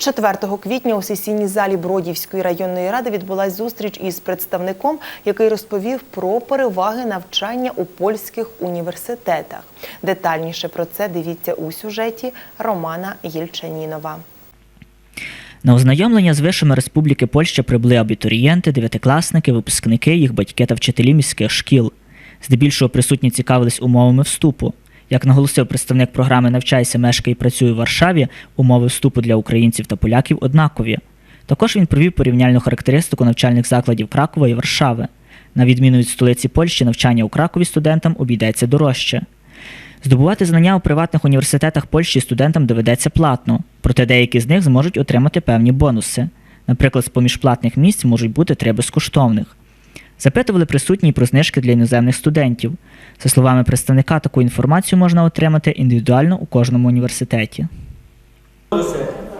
4 квітня у сесійній залі Бродівської районної ради відбулась зустріч із представником, який розповів про переваги навчання у польських університетах. Детальніше про це дивіться у сюжеті Романа Єльчанінова. На ознайомлення з вишами Республіки Польща прибули абітурієнти, дев'ятикласники, випускники, їх батьки та вчителі міських шкіл. Здебільшого присутні цікавились умовами вступу. Як наголосив представник програми Навчайся, мешкай і працюй у Варшаві, умови вступу для українців та поляків однакові. Також він провів порівняльну характеристику навчальних закладів Кракова і Варшави. На відміну від столиці Польщі, навчання у Кракові студентам обійдеться дорожче. Здобувати знання у приватних університетах Польщі студентам доведеться платно, проте деякі з них зможуть отримати певні бонуси. Наприклад, з поміж платних місць можуть бути три безкоштовних. Запитували присутні про знижки для іноземних студентів. За словами представника, таку інформацію можна отримати індивідуально у кожному університеті.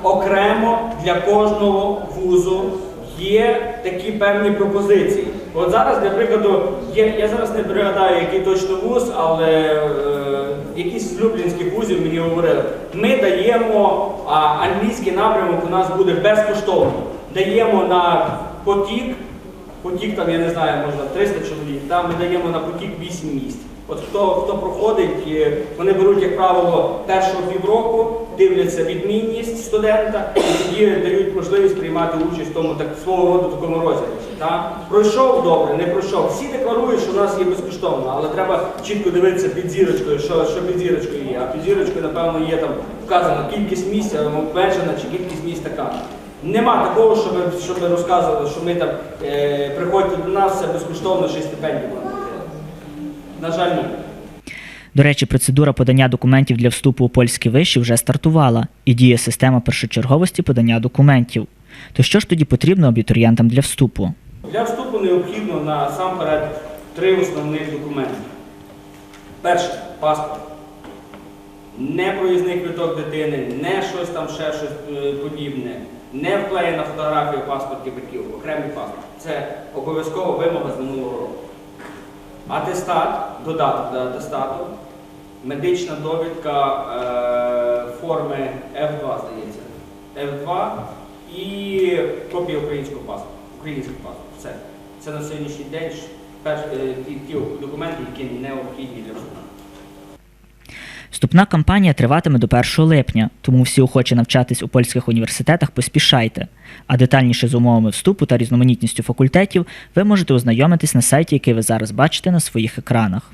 Окремо для кожного вузу є такі певні пропозиції. От зараз, для прикладу, є, я зараз не пригадаю, який точно вуз, але е, якісь з люблінських вузів мені говорили, ми даємо а, англійський напрямок у нас буде безкоштовно. Даємо на потік, потік там, я не знаю, можна 300 чоловік, там ми даємо на потік 8 місць. От хто, хто проходить, е, вони беруть, як правило, першого півроку, дивляться відмінність студента і тоді дають можливість приймати участь в тому так, свого роду такому. Та? Пройшов добре, не пройшов. Всі декларують, що в нас є безкоштовно, але треба чітко дивитися під зірочкою, що, що під зірочкою є. А під зірочкою, напевно, є там вказано кількість місць, обмежена чи кількість місць така. Нема такого, щоб, щоб розказували, що ми там е, приходьте до нас, все безкоштовно, ще й стипендію. На жаль, ні. До речі, процедура подання документів для вступу у польські виші вже стартувала і діє система першочерговості подання документів. То що ж тоді потрібно абітурієнтам для вступу? Для вступу необхідно насамперед три основних документи. Перше паспорт. Не проїзний квиток дитини, не щось там ще щось е, подібне, не вклеєна фотографія в паспорті батьків, окремий паспорт. Це обов'язкова вимога з минулого року. Атестат, додаток до атестату, медична довідка е, форми F2, здається. F2 і копія українського паспорту. Український паспорт. Все. Це на сьогоднішній день е, ті, документи, які необхідні для вступу. Вступна кампанія триватиме до 1 липня, тому всі охочі навчатись у польських університетах поспішайте. А детальніше з умовами вступу та різноманітністю факультетів ви можете ознайомитись на сайті, який ви зараз бачите на своїх екранах.